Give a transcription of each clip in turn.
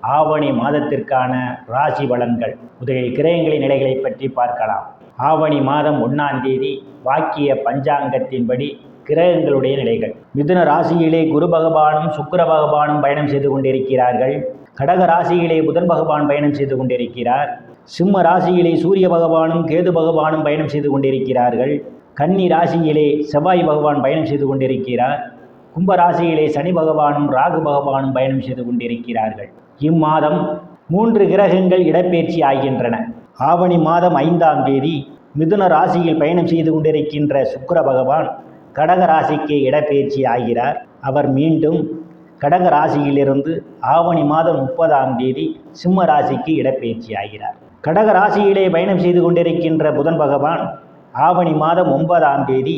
ஆவணி மாதத்திற்கான ராசி பலன்கள். முதலில் கிரகங்களின் நிலைகளை பற்றி பார்க்கலாம். ஆவணி மாதம் ஒன்றாம் தேதி வாக்கிய பஞ்சாங்கத்தின்படி கிரகங்களுடைய நிலைகள். மிதுன ராசியிலே குரு பகவானும் சுக்கர பகவானும் பயணம் செய்து கொண்டிருக்கிறார்கள். கடக ராசியிலே புதன் பகவான் பயணம் செய்து கொண்டிருக்கிறார். சிம்ம ராசியிலே சூரிய பகவானும் கேது பகவானும் பயணம் செய்து கொண்டிருக்கிறார்கள். கன்னி ராசியிலே செவ்வாய் பகவான் பயணம் செய்து கொண்டிருக்கிறார். கும்ப ராசியிலே சனி பகவானும் ராகு பகவானும் பயணம் செய்து கொண்டிருக்கிறார்கள். இம்மாதம் மூன்று கிரகங்கள் இடப்பெயர்ச்சி ஆகின்றன. ஆவணி மாதம் ஐந்தாம் தேதி மிதுன ராசியில் பயணம் செய்து கொண்டிருக்கின்ற சுக்கர பகவான் கடக ராசிக்கு இடப்பெயர்ச்சி ஆகிறார். அவர் மீண்டும் கடக ராசியிலிருந்து ஆவணி மாதம் முப்பதாம் தேதி சிம்ம ராசிக்கு இடப்பெயர்ச்சி ஆகிறார். கடக ராசியிலே பயணம் செய்து கொண்டிருக்கின்ற புதன் பகவான் ஆவணி மாதம் ஒன்பதாம் தேதி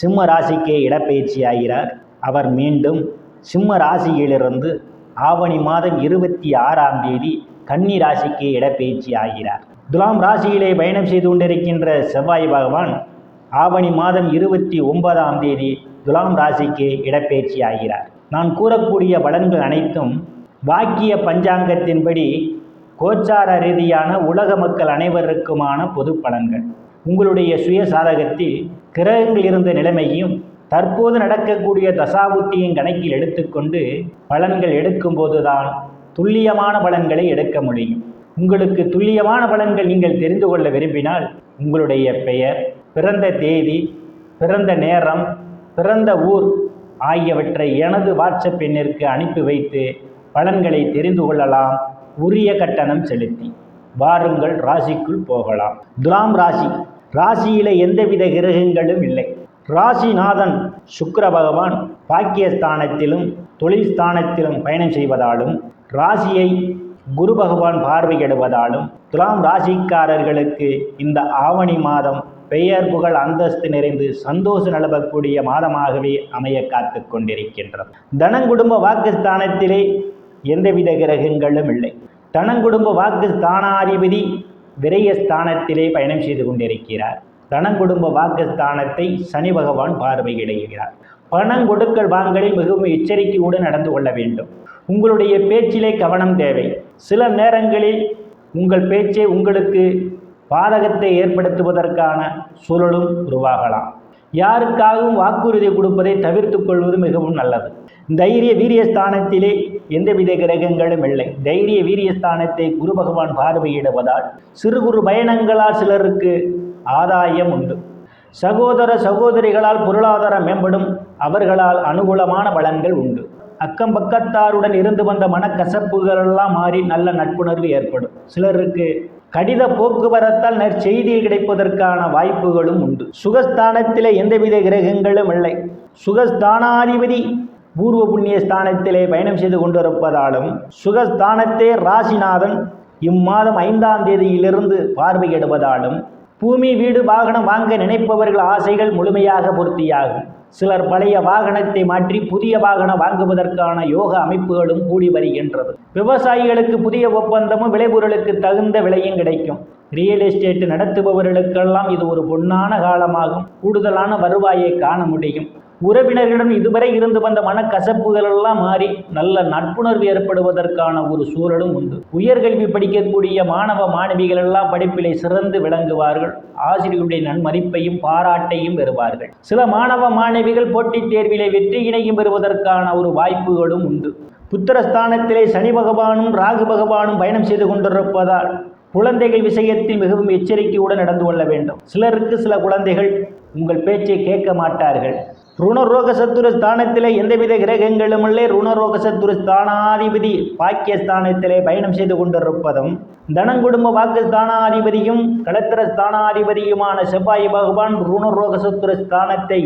சிம்ம ராசிக்கு இடப்பெயர்ச்சி ஆகிறார். அவர் மீண்டும் சிம்ம ராசியிலிருந்து ஆவணி மாதம் இருபத்தி ஆறாம் தேதி கன்னி ராசிக்கு இடப்பெயர்ச்சி ஆகிறார். துலாம் ராசியிலே பயணம் செய்து கொண்டிருக்கின்ற செவ்வாய் பகவான் ஆவணி மாதம் இருபத்தி ஒன்பதாம் தேதி துலாம் ராசிக்கு இடப்பெயர்ச்சி ஆகிறார். நான் கூறக்கூடிய பலன்கள் அனைத்தும் வாக்கிய பஞ்சாங்கத்தின்படி கோச்சார ரீதியான உலக மக்கள் அனைவருக்குமான பொது பலன்கள். உங்களுடைய சுய சாதகத்தில் கிரகங்கள் இருந்த நிலைமையும் தற்போது நடக்கக்கூடிய தசாபுத்தியின் கணக்கில் எடுத்துக்கொண்டு பலன்கள் எடுக்கும்போதுதான் துல்லியமான பலன்களை எடுக்க முடியும். உங்களுக்கு துல்லியமான பலன்கள் நீங்கள் தெரிந்து கொள்ள விரும்பினால் உங்களுடைய பெயர் பிறந்த தேதி பிறந்த நேரம் பிறந்த ஊர் ஆகியவற்றை எனது வாட்ஸ்அப் எண்ணிற்கு அனுப்பி வைத்து பலன்களை தெரிந்து கொள்ளலாம். உரிய கட்டணம் செலுத்தி வாருங்கள் ராசிக்குள் போகலாம். துலாம் ராசி ராசியில எந்தவித கிரகங்களும் இல்லை. ராசிநாதன் சுக்கர பகவான் பாக்கியஸ்தானத்திலும் தொழில் ஸ்தானத்திலும் பயணம் செய்வதாலும் ராசியை குரு பகவான் பார்வையிடுவதாலும் துலாம் ராசிக்காரர்களுக்கு இந்த ஆவணி மாதம் பெயர் புகழ் அந்தஸ்து நிறைந்து சந்தோஷம் நிலவக்கூடிய மாதமாகவே அமைய காத்து கொண்டிருக்கின்றது. தனங்குடும்ப வாக்குஸ்தானத்திலே எந்தவித கிரகங்களும் இல்லை. தனங்குடும்ப வாக்கு ஸ்தானாதிபதி விரயஸ்தானத்திலே பயணம் செய்து கொண்டிருக்கிறார். தனங்குடும்ப வாக்குஸ்தானத்தை சனி பகவான் பார்வையிடுகிறார் பணம் கொடுக்கல் வாங்கலில் மிகவும் எச்சரிக்கையுடன் நடந்து கொள்ள வேண்டும். உங்களுடைய பேச்சிலே கவனம் தேவை. சில நேரங்களில் உங்கள் பேச்சே உங்களுக்கு பாதகத்தை ஏற்படுத்துவதற்கான சூழலும் உருவாகலாம். யாருக்காகவும் வாக்குறுதி கொடுப்பதை தவிர்த்து கொள்வது மிகவும் நல்லது. தைரிய வீரியஸ்தானத்திலே எந்தவித கிரகங்களும் இல்லை. தைரிய வீரியஸ்தானத்தை குரு பகவான் பார்வையிடுவதால் சிறு குறு பயணங்களால் சிலருக்கு ஆதாயம் உண்டு. சகோதர சகோதரிகளால் பொருளாதாரம் மேம்படும் அவர்களால் அனுகூலமான பலன்கள் உண்டு. அக்கம் பக்கத்தாருடன் இருந்து வந்த மனக்கசப்புகளெல்லாம் மாறி நல்ல நட்புணர்வு ஏற்படும். சிலருக்கு கடித போக்குவரத்தால் நற்செய்தியில் கிடைப்பதற்கான வாய்ப்புகளும் உண்டு. சுகஸ்தானத்திலே எந்தவித கிரகங்களும் இல்லை. சுகஸ்தானாதிபதி பூர்வ புண்ணிய ஸ்தானத்திலே பயணம் செய்து கொண்டிருப்பதாலும் சுகஸ்தானத்தே ராசிநாதன் இம்மாதம் ஐந்தாம் தேதியிலிருந்து பார்வையிடுவதாலும் பூமி வீடு வாகனம் வாங்க நினைப்பவர்கள் ஆசைகள் முழுமையாக பூர்த்தியாகும். சிலர் பழைய வாகனத்தை மாற்றி புதிய வாகனம் வாங்குவதற்கான யோக அமைப்புகளும் கூடி வருகின்றது. விவசாயிகளுக்கு புதிய ஒப்பந்தமும் விளைபொருளுக்கு தகுந்த விலையும் கிடைக்கும். ரியல் எஸ்டேட் நடத்துபவர்களுக்கெல்லாம் இது ஒரு பொன்னான காலமாகும். கூடுதலான வருவாயை காண முடியும். உறவினர்களிடம் இதுவரை இருந்து வந்த மனக்கசப்புகள் எல்லாம் மாறி நல்ல நட்புணர்வு ஏற்படுவதற்கான ஒரு சூழலும் உண்டு. உயர்கல்வி படிக்கக்கூடிய மாணவ மாணவிகள் எல்லாம் படிப்பிலே சிறந்து விளங்குவார்கள். ஆசிரியருடைய நன்மதிப்பையும் பாராட்டையும் பெறுவார்கள். சில மாணவ மாணவிகள் போட்டித் தேர்விலே வெற்றியினையும் பெறுவதற்கான ஒரு வாய்ப்புகளும் உண்டு. புத்திரஸ்தானத்திலே சனி பகவானும் ராகு பகவானும் பயணம் செய்து கொண்டிருப்பதால் குழந்தைகள் விஷயத்தில் மிகவும் எச்சரிக்கையுடன் நடந்து கொள்ள வேண்டும். சிலருக்கு சில குழந்தைகள் உங்கள் பேச்சை கேட்க மாட்டார்கள். ருணரோக சத்துரு ஸ்தானத்திலே எந்தவித கிரகங்களும் இல்லை. ருணரோக சத்துரு ஸ்தானாதிபதி பாக்கியஸ்தானத்திலே பயணம் செய்து கொண்டிருப்பதும் தனங்குடும்ப வாக்கு ஸ்தானாதிபதியும் களத்திர ஸ்தானாதிபதியுமான செவ்வாய் பகவான் ருணரோக சத்துரு ஸ்தானத்தை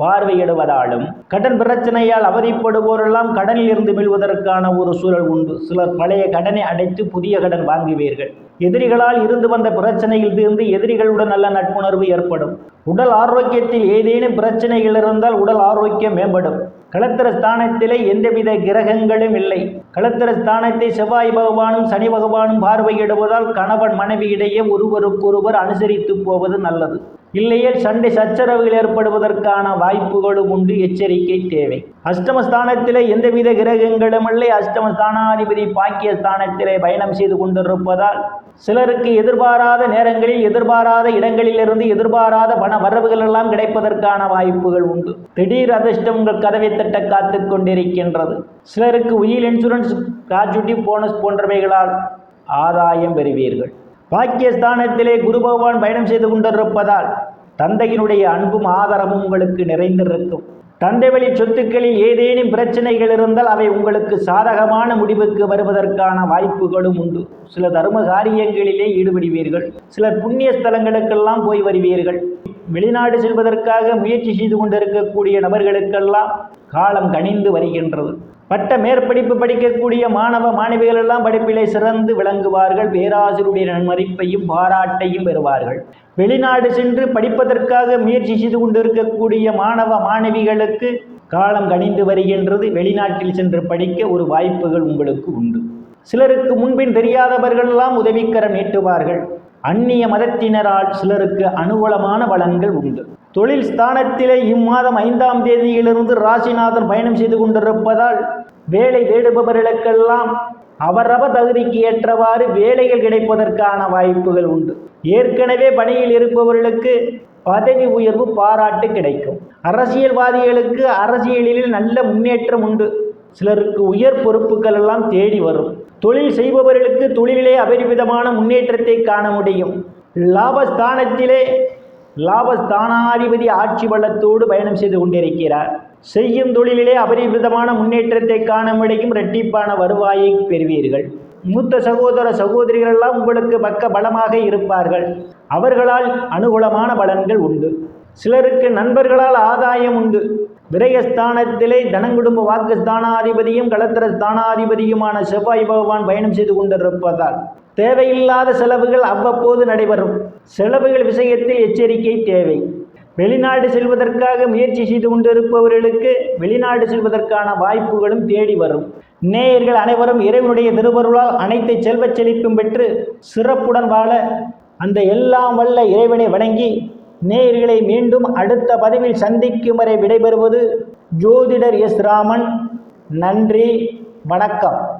பார்வையிடுவதாலும் கடன் பிரச்சனையால் அவதிப்படுவோரெல்லாம் கடனில் இருந்து மீள்வதற்கான ஒரு சூழல் உண்டு. சிலர் பழைய கடனை அடைத்து புதிய கடன் வாங்குவீர்கள். எதிரிகளால் இருந்து வந்த பிரச்சனையில் இருந்து எதிரிகளுடன் நல்ல நட்புணர்வு ஏற்படும். உடல் ஆரோக்கியத்தில் ஏதேனும் பிரச்சனைகள் இருந்தால் உடல் ஆரோக்கியம் மேம்படும். களத்திர ஸ்தானத்திலே எந்தவித கிரகங்களும் இல்லை. களத்திர ஸ்தானத்தை செவ்வாய் பகவானும் சனி பகவானும் பார்வையிடுவதால் கணவன் மனைவியிடையே ஒருவருக்கொருவர் அனுசரித்து போவது நல்லது. இல்லையே சண்டை சச்சரவுகள் ஏற்படுவதற்கான வாய்ப்புகளும் உண்டு. எச்சரிக்கை தேவை. அஷ்டமஸ்தானத்திலே எந்தவித கிரகங்களும் இல்லை. அஷ்டமஸ்தானாதிபதி பாக்கிய ஸ்தானத்திலே பயணம் செய்து கொண்டிருப்பதால் சிலருக்கு எதிர்பாராத நேரங்களில் எதிர்பாராத இடங்களிலிருந்து எதிர்பாராத பண வரவுகள் எல்லாம் கிடைப்பதற்கான வாய்ப்புகள் உண்டு. திடீர் அதிர்ஷ்டம் உங்கள் கதவை தட்ட காத்து கொண்டிருக்கின்றது. சிலருக்கு உயில் இன்சூரன்ஸ் கிராஜுட்டி போனஸ் போன்றவைகளால் ஆதாயம் பெறுவீர்கள். பாக்கியஸ்தானத்திலே குரு பகவான் பயணம் செய்து கொண்டிருப்பதால் தந்தையினுடைய அன்பும் ஆதரவும் உங்களுக்கு நிறைந்திருக்கும். தந்தை வழி சொத்துக்களில் ஏதேனும் பிரச்சனைகள் இருந்தால் அவை உங்களுக்கு சாதகமான முடிவுக்கு வருவதற்கான வாய்ப்புகளும் உண்டு. சில தர்ம காரியங்களிலே ஈடுபடுவீர்கள். சிலர் புண்ணிய ஸ்தலங்களுக்கெல்லாம் போய் வருவீர்கள். வெளிநாடு செல்வதற்காக முயற்சி செய்து கொண்டிருக்கக்கூடிய நபர்களுக்கெல்லாம் காலம் கனிந்து வருகின்றது. பட்ட மேற்படிப்பு படிக்கக்கூடிய மாணவ மாணவிகள் எல்லாம் படிப்பிலே சிறந்து விளங்குவார்கள். பேராசிரியருடைய நன்மதிப்பையும் பாராட்டையும் பெறுவார்கள். வெளிநாடு சென்று படிப்பதற்காக முயற்சி செய்து கொண்டிருக்கக்கூடிய மாணவ மாணவிகளுக்கு காலம் கணிந்து வருகின்றது. வெளிநாட்டில் சென்று படிக்க ஒரு வாய்ப்புகள் உங்களுக்கு உண்டு. சிலருக்கு முன்பின் தெரியாதவர்களெல்லாம் உதவிக்கரம் நீட்டுவார்கள். அந்நிய மதத்தினரால் சிலருக்கு அனுகூலமான வளங்கள் உண்டு. தொழில் ஸ்தானத்திலே இம்மாதம் ஐந்தாம் தேதியிலிருந்து ராசிநாதன் பயணம் செய்து கொண்டிருப்பதால் வேலை தேடுபவர்களுக்கெல்லாம் அவரவர் தகுதிக்கு ஏற்றவாறு வேலைகள் கிடைப்பதற்கான வாய்ப்புகள் உண்டு. ஏற்கனவே பணியில் இருப்பவர்களுக்கு பதவி உயர்வு பாராட்டு கிடைக்கும். அரசியல்வாதிகளுக்கு அரசியலில் நல்ல முன்னேற்றம் உண்டு. சிலருக்கு உயர் பொறுப்புகள் எல்லாம் தேடி வரும். தொழில் செய்பவர்களுக்கு தொழிலிலே அபரிவிதமான முன்னேற்றத்தை காண முடியும். லாபஸ்தானத்திலே லாபஸ்தானாதிபதி ஆட்சி பலத்தோடு பயணம் செய்து கொண்டிருக்கிறார். செய்யும் தொழிலிலே அபரிவிதமான முன்னேற்றத்தை காண முடியும் இரட்டிப்பான வருவாயை பெறுவீர்கள். மூத்த சகோதர சகோதரிகளெல்லாம் உங்களுக்கு பக்க பலமாக இருப்பார்கள். அவர்களால் அனுகூலமான பலன்கள் உண்டு. சிலருக்கு நண்பர்களால் ஆதாயம் உண்டு. விரயஸ்தானத்திலே தனங்குடும்ப வாக்கு ஸ்தானாதிபதியும் களத்திர ஸ்தானாதிபதியுமான செவ்வாய் பகவான் பயணம் செய்து கொண்டிருப்பதால் தேவையில்லாத செலவுகள் அவ்வப்போது நடைபெறும். செலவுகள் விஷயத்தில் எச்சரிக்கை தேவை. வெளிநாடு செல்வதற்காக முயற்சி செய்து கொண்டிருப்பவர்களுக்கு வெளிநாடு செல்வதற்கான வாய்ப்புகளும் தேடி வரும். நேயர்கள் அனைவரும் இறைவனுடைய திருவருளால் அனைத்து செல்வச் செழிப்பும் பெற்று சிறப்புடன் வாழ அந்த எல்லாம் வல்ல இறைவனை வணங்கி நேயர்களை மீண்டும் அடுத்த பதிவில் சந்திக்கும் வரை விடைபெறுவது ஜோதிடர் எஸ் ராமன். நன்றி வணக்கம்.